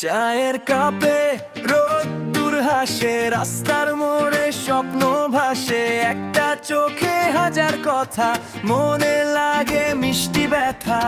চায়ের কাপে রোদ্দুর হাসে রাস্তার মোড়ে স্বপ্ন ভাসে। একটা চোখে হাজার কথা, মনে লাগে মিষ্টি ব্যথা।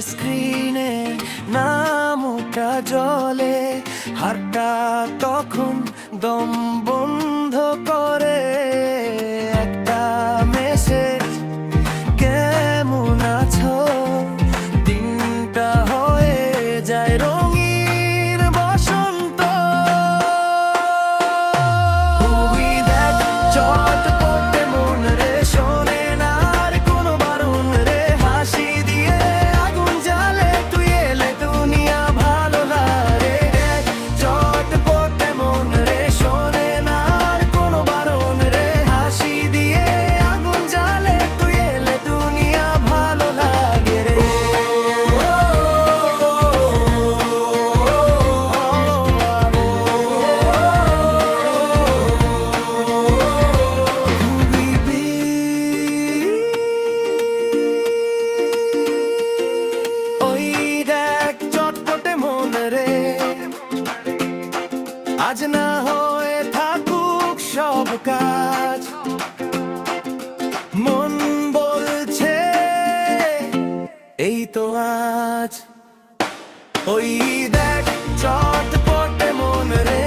স্ক্রিনে নামটা জলে হাটটা তখন দম বন্ধ করে। একটা মেসেজ কেমন আছো? দিনটা হয়ে যায় রোজ রে। আজ না হয়ে থাকুক সব কাজ। মন বলছে, এই তো আজ। ওই দেখ চট চটপটে মন রে।